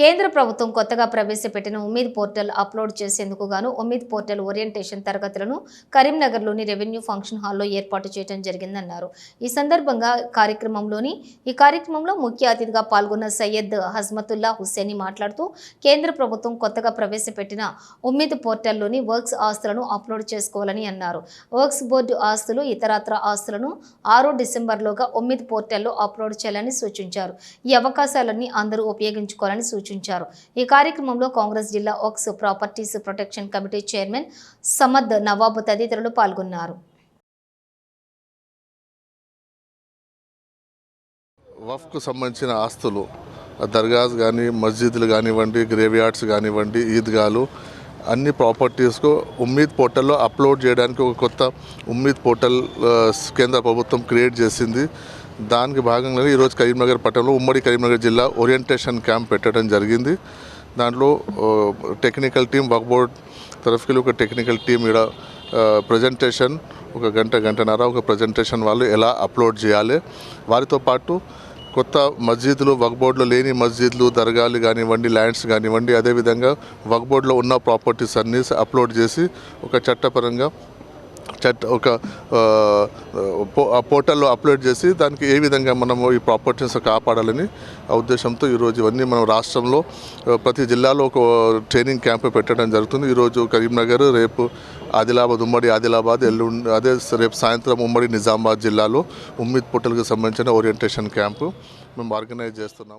కేంద్ర ప్రభుత్వం కొత్తగా ప్రవేశపెట్టిన ఉమ్మీద్ పోర్టల్ అప్లోడ్ చేసేందుకు గాను ఉమ్మీద్ పోర్టల్ ఓరియంటేషన్ తరగతులను కరీంనగర్లోని రెవెన్యూ ఫంక్షన్ హాల్లో ఏర్పాటు చేయడం జరిగిందన్నారు. ఈ సందర్భంగా కార్యక్రమంలోని ఈ కార్యక్రమంలో ముఖ్య అతిథిగా పాల్గొన్న సయ్యద్ హస్మతుల్లా హుస్సేని మాట్లాడుతూ కేంద్ర ప్రభుత్వం కొత్తగా ప్రవేశపెట్టిన ఉమ్మీద్ పోర్టల్లోని వర్క్స్ ఆస్తులను అప్లోడ్ చేసుకోవాలని అన్నారు. వర్క్స్ బోర్డు ఆస్తులు ఇతరత్ర ఆస్తులను ఆరో డిసెంబర్లోగా ఉమ్మీద్ పోర్టల్లో అప్లోడ్ చేయాలని సూచించారు. ఈ అవకాశాలన్నీ అందరూ ఉపయోగించుకోవాలని సూచించారు ఈ కార్యక్రమంలో కాంగ్రెస్ జిల్లా ఒక్స్ properties protection committee chairman Samad Nawab తదితరులు పాల్గొన్నారు. వఫ్కు సంబంధించిన ఆస్తులు దర్గాస్ కానీ మస్జిద్లు కానివ్వండి గ్రేవ్ యార్డ్స్ కానివ్వండి ఈద్గాలు అన్ని ప్రాపర్టీస్కు ఉమ్మీద్ పోర్టల్లో అప్లోడ్ చేయడానికి ఒక కొత్త ఉమ్మీద్ పోర్టల్ కేంద్ర ప్రభుత్వం క్రియేట్ చేసింది. దానికి భాగంగా ఈరోజు కరీంనగర్ పట్టణంలో ఉమ్మడి కరీంనగర్ జిల్లా ఓరియంటేషన్ క్యాంప్ పెట్టడం జరిగింది. దాంట్లో టెక్నికల్ టీం వర్క్ బోర్డ్ తరఫుకి ఒక టెక్నికల్ టీం ఇక్కడ ప్రజెంటేషన్ ఒక గంట గంటన్నర ఒక ప్రజెంటేషన్ వాళ్ళు ఎలా అప్లోడ్ చేయాలి. వారితో పాటు కొత్త మస్జిద్లు వక్బోర్డులో లేని మస్జిద్లు దర్గాలు కానివ్వండి ల్యాండ్స్ కానివ్వండి అదేవిధంగా వక్బోర్డులో ఉన్న ప్రాపర్టీస్ అన్నీ అప్లోడ్ చేసి ఒక చట్టపరంగా చట్ ఒక పో- పోర్టల్లో అప్లోడ్ చేసి దానికి ఏ విధంగా మనము ఈ ప్రాపర్టీస్ కాపాడాలని ఆ ఉద్దేశంతో ఈరోజు ఇవన్నీ మనం రాష్ట్రంలో ప్రతి జిల్లాలో ఒక ట్రైనింగ్ క్యాంప్ పెట్టడం జరుగుతుంది. ఈరోజు కరీంనగర్ రేపు ఆదిలాబాద్ ఉమ్మడి ఆదిలాబాద్ ఎల్లుండి అదే రేపు సాయంత్రం ఉమ్మడి నిజామాబాద్ జిల్లాలో ఉమ్మీద్ పోర్టల్కి సంబంధించిన ఓరియంటేషన్ క్యాంపు మేము ఆర్గనైజ్ చేస్తున్నాము.